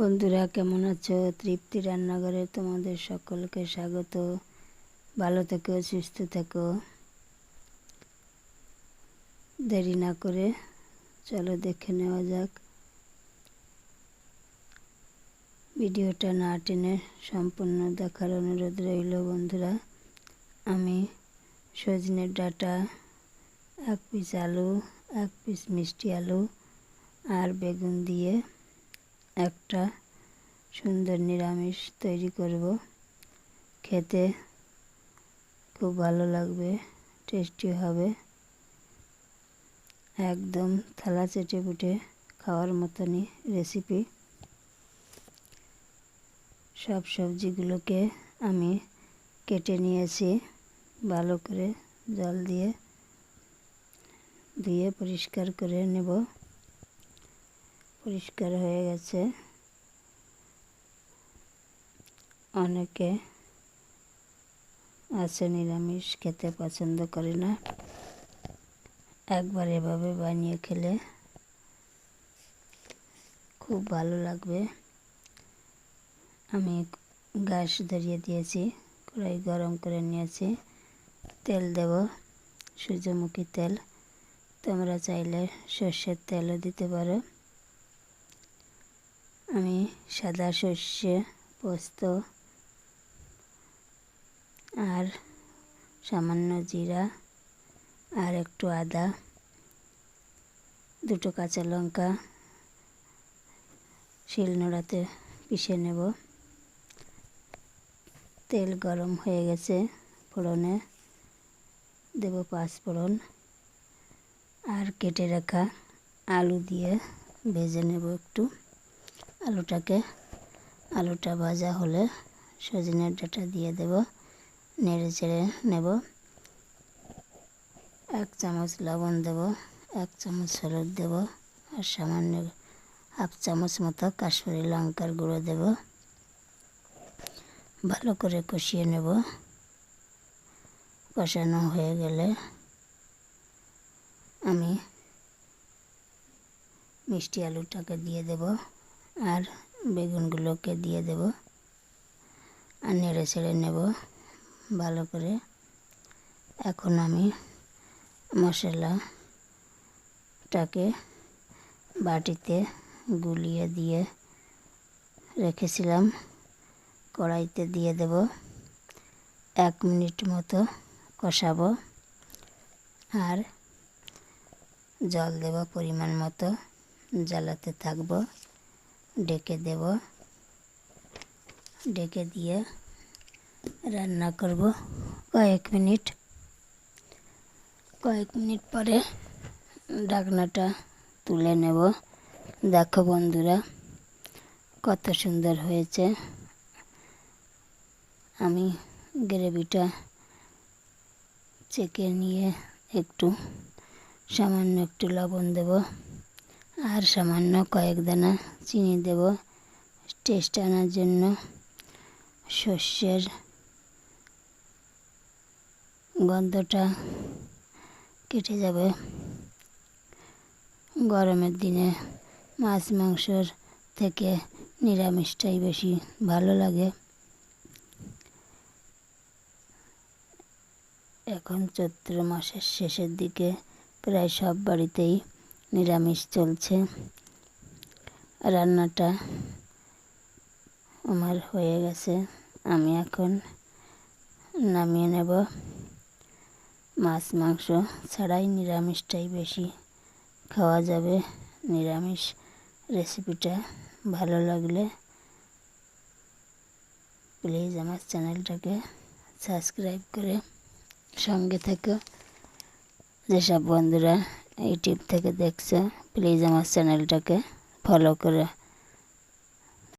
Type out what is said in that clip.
বন্ধুরা, কেমন আছো? তৃপ্তি রান্নাঘরে তোমাদের সকলকে স্বাগত। ভালো থেকো, সুস্থ থেকো। দেরি না করে চলো দেখে নেওয়া যাক। ভিডিওটা না টেনে সম্পূর্ণ দেখার অনুরোধ রইল বন্ধুরা। আমি সজনের ডাটা, এক পিস আলু, এক পিস মিষ্টি আলু আর বেগুন দিয়ে একটা সুন্দর নিরামিষ তৈরি করব। খেতে খুব ভালো লাগবে টেস্টি হবে। একদম থালা চেটে পুটে খাওয়ার মতনই রেসিপি সব সবজিগুলোকে আমি কেটে নিয়েছি ভালো করে জল দিয়ে, ধুয়ে পরিষ্কার করে নেব। পরিষ্কার হয়ে গেছে। অনেকে আছে নিরামিষ, খেতে পছন্দ করে না। একবার এভাবে বানিয়ে খেলে খুব ভালো লাগবে। আমি গ্যাস ধরিয়ে দিয়েছি, কড়াই গরম করে নিয়েছি। তেল দেব, সূর্যমুখী তেল। তোমরা চাইলে সর্ষের তেলও দিতে পারো। আমি সাদা সর্ষে পোস্ত আর সামান্য জিরা আর একটু আদা, দুটো কাঁচা লঙ্কা, শিলনোড়াতে পিষে নেব। তেল গরম হয়ে গেছে ফোড়নে, দেব পাঁচফোড়ন আর কেটে রাখা আলু দিয়ে ভেজে নেব একটু। আলুটাকে, আলুটা ভাজা হলে সজনের ডাটা দিয়ে দেব, নেড়ে চেড়ে নেব। এক চামচ লবণ দেব, এক চামচ হলুদ দেব আর সামান্য হাফ চামচ মতো কাশ্মীরি লঙ্কার গুঁড়ো দেব। ভালো করে কষিয়ে নেব। কষানো হয়ে গেলে আমি মিষ্টি আলুটাকে দিয়ে দেব। আর বেগুনগুলোকে দিয়ে দেব আর নেড়ে ছেড়ে নেব ভালো করে। এখন আমি মশলাটাকে বাটিতে গুলিয়ে দিয়ে রেখেছিলাম। কড়াইতে দিয়ে দেব এক মিনিট মতো কষাবো আর জল দেব পরিমাণ মতো, জ্বালাতে থাকব। ডেকে দেব। ডেকে দিয়ে রান্না করব কয়েক মিনিট। কয়েক মিনিট পরে ডাকনাটা তুলে নেব। দেখো বন্ধুরা, কত সুন্দর হয়েছে। আমি গ্রেভিটা চেকে নিয়ে একটু সামান্য একটু লবণ দেব। আর সামান্য কয়েক দানা চিনি দেব টেস্ট আনার জন্য। শস্যের গন্ধটা কেটে যাবে। গরমের দিনে মাছ মাংসর থেকে নিরামিষটাই বেশি ভালো লাগে। এখন চৈত্র মাসের শেষের দিকে প্রায় সব বাড়িতেই নিরামিষ চলছে। রান্নাটা আমার হয়ে গেছে। আমি এখন নামিয়ে নেব। মাছ, মাংস ছাড়াই নিরামিষটাই বেশি খাওয়া যাবে। নিরামিষ রেসিপিটা ভালো লাগলে প্লিজ আমার চ্যানেলটাকে সাবস্ক্রাইব করে সঙ্গে থেকে। যেসব বন্ধুরা ইউটিউব থেকে দেখছে প্লিজ আমার চ্যানেলটাকে ফলো করে।